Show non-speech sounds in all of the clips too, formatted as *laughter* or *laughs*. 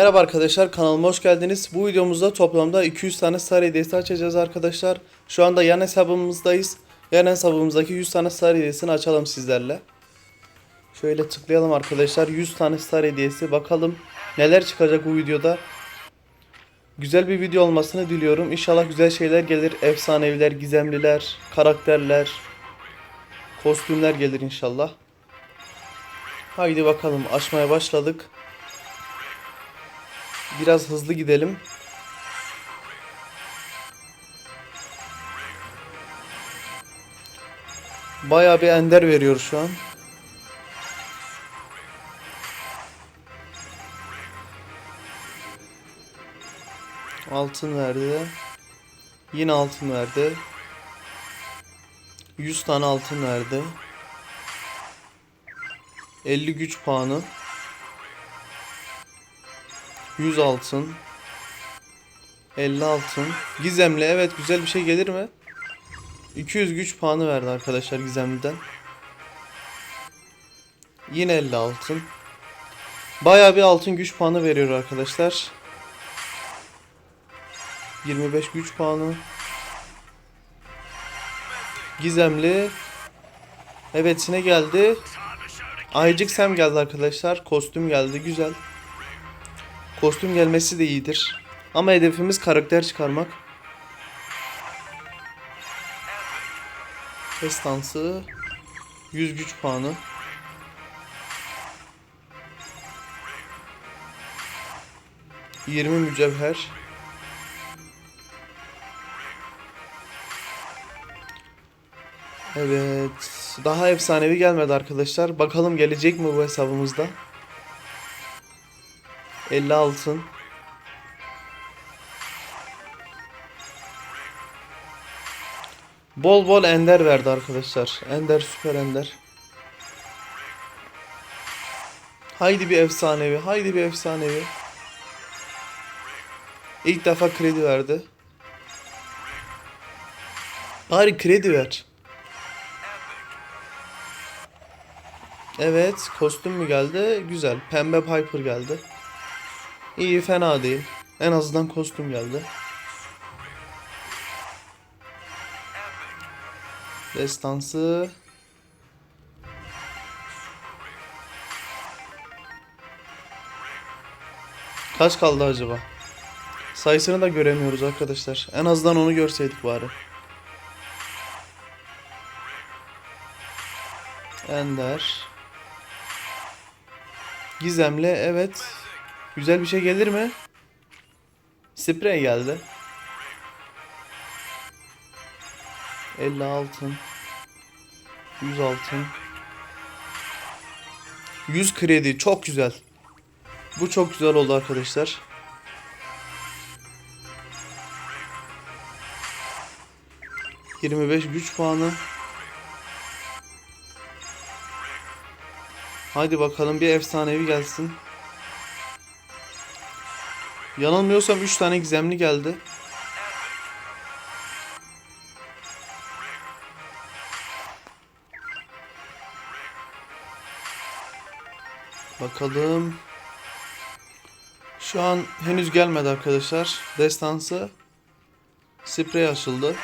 Merhaba arkadaşlar kanalıma hoş geldiniz. Bu videomuzda toplamda 200 tane star hediyesi açacağız arkadaşlar. Şu anda yan hesabımızdayız. Yan hesabımızdaki 100 tane star hediyesini açalım sizlerle. Şöyle tıklayalım arkadaşlar. 100 tane star hediyesi. Bakalım neler çıkacak bu videoda. Güzel bir video olmasını diliyorum. İnşallah güzel şeyler gelir. Efsaneviler, gizemliler, karakterler, kostümler gelir inşallah. Haydi bakalım açmaya başladık. Biraz hızlı gidelim. Bayağı bir ender veriyor şu an. Altın verdi. Yine altın verdi. 100 tane altın verdi. 50 güç puanı. 100 altın. 50 altın. Gizemli evet güzel bir şey gelir mi? 200 güç puanı verdi arkadaşlar Gizemli'den. Yine 50 altın. Bayağı bir altın güç puanı veriyor arkadaşlar. 25 güç puanı. Gizemli. Evet ne geldi? Aycık Sam geldi arkadaşlar. Kostüm geldi. Güzel. Kostüm gelmesi de iyidir. Ama hedefimiz karakter çıkarmak. Destansı 100 güç puanı. Yirmi mücevher. Evet. Daha efsanevi gelmedi arkadaşlar. Bakalım gelecek mi bu hesabımızda? 50 altın. Bol bol ender verdi arkadaşlar. Ender süper ender. Haydi bir efsanevi. Haydi bir efsanevi. İlk defa kredi verdi. Bari kredi ver. Evet, kostüm mü geldi? Güzel. Pembe Piper geldi. İyi, fena değil. En azından kostüm geldi. Destansı. Kaç kaldı acaba? Sayısını da göremiyoruz arkadaşlar. En azından onu görseydik bari. Ender. Gizemli evet. Güzel bir şey gelir mi? Sprey geldi. 50 altın. 100 altın. 100 kredi çok güzel. Bu çok güzel oldu arkadaşlar. ...25 güç puanı. Haydi bakalım bir efsanevi gelsin. Yanılmıyorsam 3 tane gizemli geldi. Bakalım. Şu an henüz gelmedi arkadaşlar. Destansı. Sprey açıldı.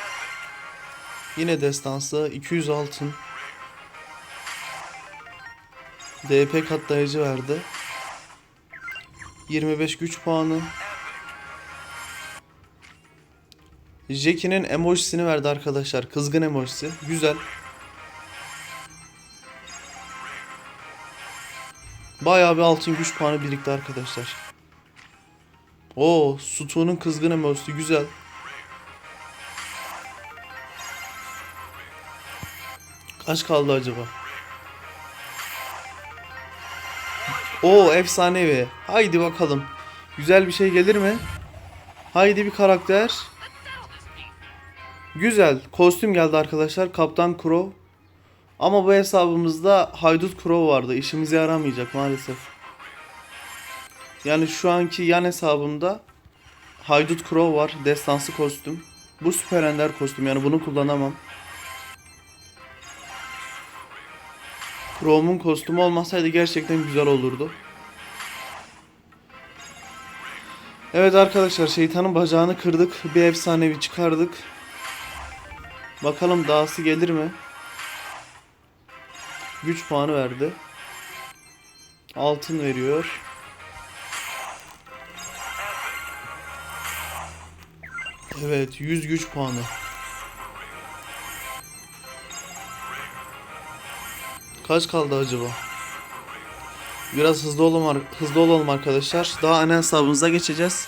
Yine destansı. 200 altın. DP katlayıcı verdi. 25 güç puanı. Jackie'nin emojisini verdi arkadaşlar. Kızgın emojisi. Güzel. Bayağı bir altın güç puanı birikti arkadaşlar. Oo, Sutu'nun kızgın emojisi güzel. Kaç kaldı acaba? Oo efsanevi. Haydi bakalım. Güzel bir şey gelir mi? Haydi bir karakter. Güzel. Kostüm geldi arkadaşlar. Kaptan Crow. Ama bu hesabımızda Haydut Crow vardı. İşimize yaramayacak maalesef. Yani şu anki yan hesabımda Haydut Crow var. Destansı kostüm. Bu süper ender kostüm. Yani bunu kullanamam. Chrome'un kostümü olmasaydı gerçekten güzel olurdu. Evet arkadaşlar şeytanın bacağını kırdık. Bir efsanevi çıkardık. Bakalım dahası gelir mi? Güç puanı verdi. Altın veriyor. Evet 100 güç puanı. Kaç kaldı acaba? Biraz hızlı olalım, hızlı olalım arkadaşlar. Daha ana hesabımıza geçeceğiz.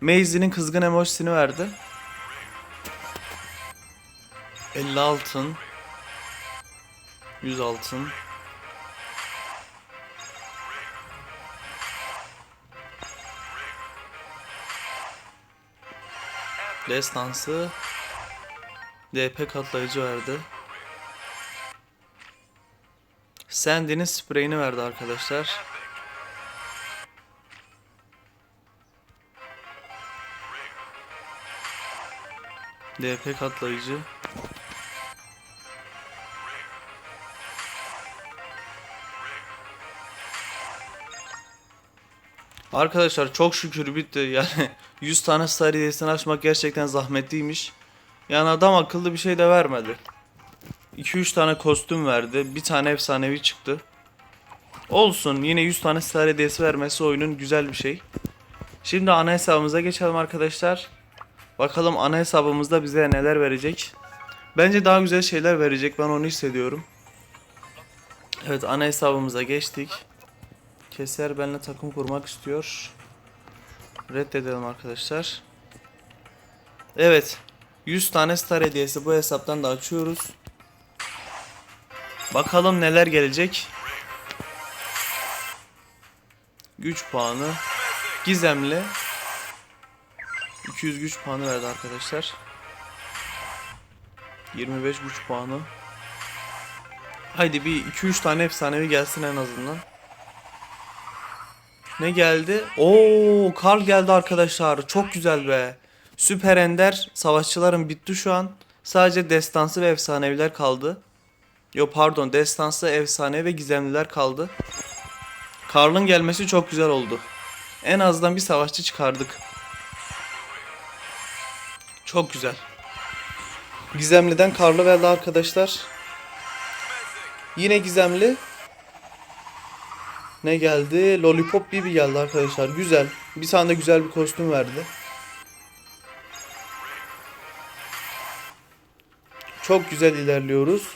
Maisy'nin kızgın emojisini verdi. 50 altın. 100 altın. Destansı. DP katlayıcı verdi. Sandy'nin spreyini verdi arkadaşlar. DP katlayıcı. Arkadaşlar çok şükür bitti. Yani *laughs* 100 tane star açmak gerçekten zahmetliymiş. Yani adam akıllı bir şey de vermedi. 2-3 tane kostüm verdi. Bir tane efsanevi çıktı. Olsun yine 100 tane star hediyesi vermesi oyunun güzel bir şey. Şimdi ana hesabımıza geçelim arkadaşlar. Bakalım ana hesabımızda bize neler verecek. Bence daha güzel şeyler verecek ben onu hissediyorum. Evet ana hesabımıza geçtik. Keser benimle takım kurmak istiyor. Reddedelim arkadaşlar. Evet. 100 tane star hediyesi bu hesaptan da açıyoruz. Bakalım neler gelecek. Güç puanı. Gizemli. 200 güç puanı verdi arkadaşlar. 25 güç puanı. Haydi bir 2-3 tane efsanevi gelsin en azından. Ne geldi? Oo, Karl geldi arkadaşlar. Çok güzel be. Süper Ender savaşçıların bitti şu an. Sadece destansı ve efsaneviler kaldı. Yo pardon, destansı, efsane ve gizemliler kaldı. Karl'ın gelmesi çok güzel oldu. En azından bir savaşçı çıkardık. Çok güzel. Gizemliden Karl'ı verdi arkadaşlar. Yine gizemli. Ne geldi? Lollipop Bibi geldi arkadaşlar. Güzel. Bir tane de güzel bir kostüm verdi. Çok güzel ilerliyoruz.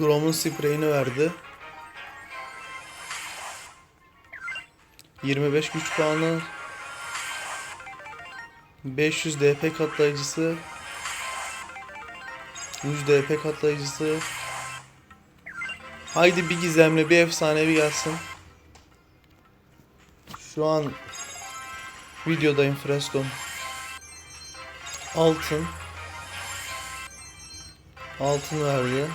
Grom'un spreyini verdi. 25 güç puanı. 500 DP katlayıcısı. 100 DP katlayıcısı. Haydi bir gizemli bir efsanevi gelsin. Şu an videodayım Freston. Altın. Altın verdi.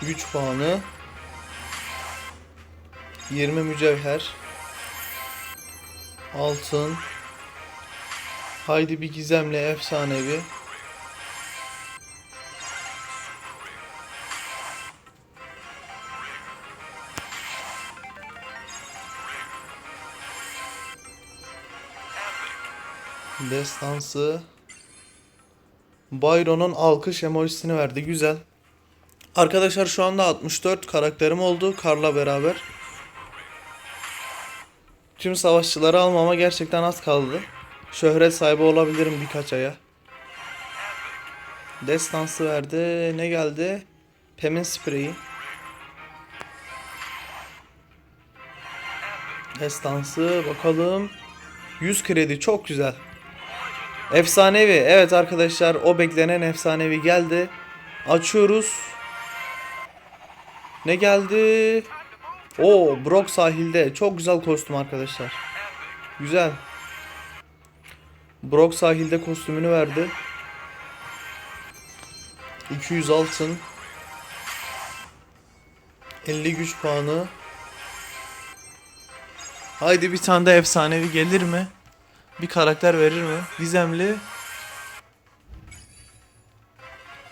Güç puanı. 20 mücevher. Altın. Haydi bir gizemli efsanevi. Destansı. Byron'un alkış emojisini verdi. Güzel. Arkadaşlar şu anda 64 karakterim oldu Karla beraber. Tüm savaşçıları almama gerçekten az kaldı. Şöhret sahibi olabilirim birkaç aya. Destansı verdi. Ne geldi? Pem'in spreyi. Destansı bakalım. 100 kredi çok güzel. Efsanevi. Evet arkadaşlar o beklenen efsanevi geldi. Açıyoruz. Ne geldi? O Brock sahilde. Çok güzel kostüm arkadaşlar. Güzel. Brock sahilde kostümünü verdi. 200 altın. 50 güç puanı. Haydi bir tane de efsanevi gelir mi? Bir karakter verir mi? Gizemli.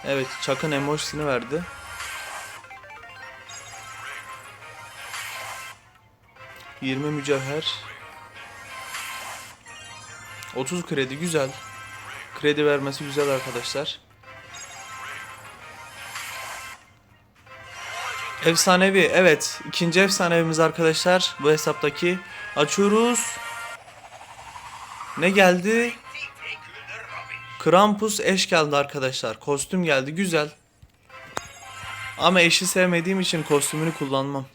Evet, Chuck'ın emojisini verdi. 20 mücevher. 30 kredi güzel. Kredi vermesi güzel arkadaşlar. Efsanevi evet ikinci efsanevimiz arkadaşlar bu hesaptaki açıyoruz. Ne geldi? Krampus eş geldi arkadaşlar. Kostüm geldi güzel. Ama eşi sevmediğim için kostümünü kullanmam.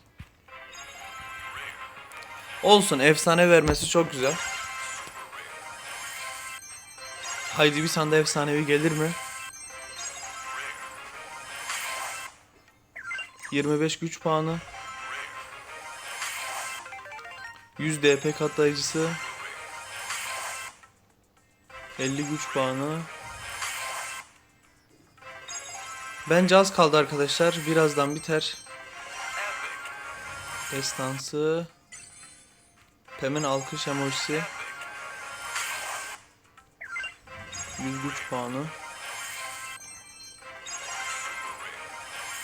Olsun efsane vermesi çok güzel. Haydi bir tane de efsanevi gelir mi? 25 güç puanı. 100 DP katlayıcısı. 50 güç puanı. Bence az kaldı arkadaşlar. Birazdan biter. Destansı. Hemen alkış emojisi. 100 güç puanı.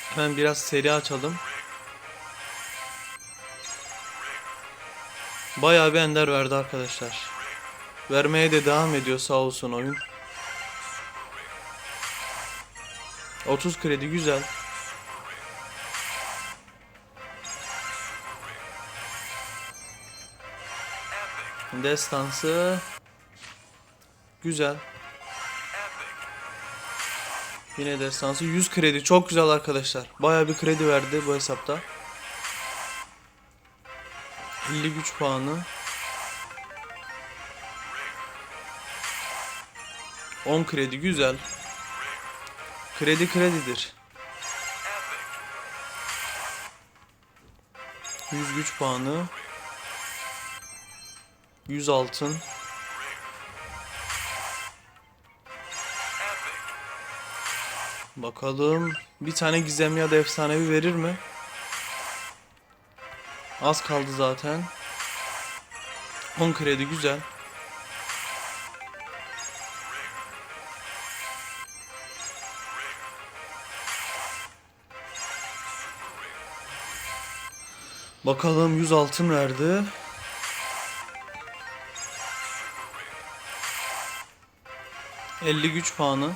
Hemen biraz seri açalım. Bayağı bir ender verdi arkadaşlar. Vermeye de devam ediyor sağ olsun oyun. 30 kredi güzel. Destansı güzel. Yine destansı 100 kredi çok güzel arkadaşlar. Bayağı bir kredi verdi bu hesapta. 50 güç puanı. 10 kredi güzel. Kredi kredidir. 100 güç puanı. 100 altın. Bakalım bir tane gizemli ya da efsanevi verir mi? Az kaldı zaten. 10 kredi güzel. Bakalım 100 altın verdi. ...50 güç puanı.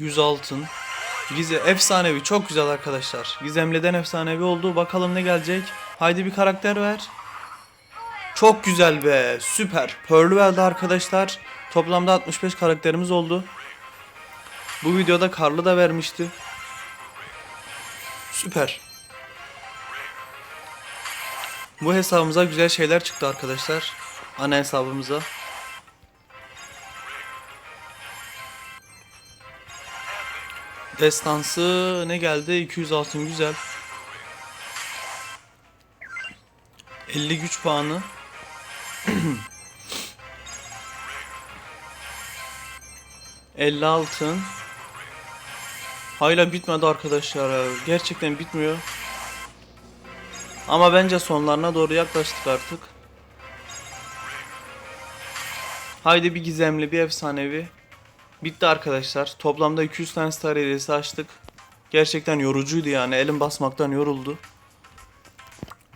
...100 altın. Gize efsanevi çok güzel arkadaşlar. Gizemliden efsanevi oldu. Bakalım ne gelecek. Haydi bir karakter ver. Çok güzel be. Süper. Pearl verdi arkadaşlar. Toplamda 65 karakterimiz oldu. Bu videoda Karlı da vermişti. Süper. Bu hesabımıza güzel şeyler çıktı arkadaşlar. Ana hesabımıza. Destansı ne geldi? 200 altın güzel. 50 güç puanı. *clears throat* ...50 altın. Hala bitmedi arkadaşlar. Gerçekten bitmiyor. Ama bence sonlarına doğru yaklaştık artık. Haydi bir gizemli bir efsanevi. Bitti arkadaşlar. Toplamda 200 tane star hediyesi açtık. Gerçekten yorucuydu yani. Elim basmaktan yoruldu.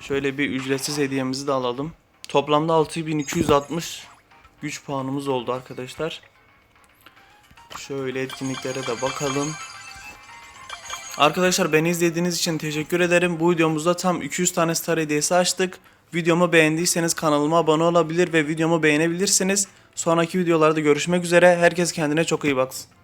Şöyle bir ücretsiz hediyemizi de alalım. Toplamda 6260 güç puanımız oldu arkadaşlar. Şöyle etkinliklere de bakalım. Arkadaşlar beni izlediğiniz için teşekkür ederim. Bu videomuzda tam 200 tane star hediyesi açtık. Videomu beğendiyseniz kanalıma abone olabilir ve videomu beğenebilirsiniz. Sonraki videolarda görüşmek üzere. Herkes kendine çok iyi baksın.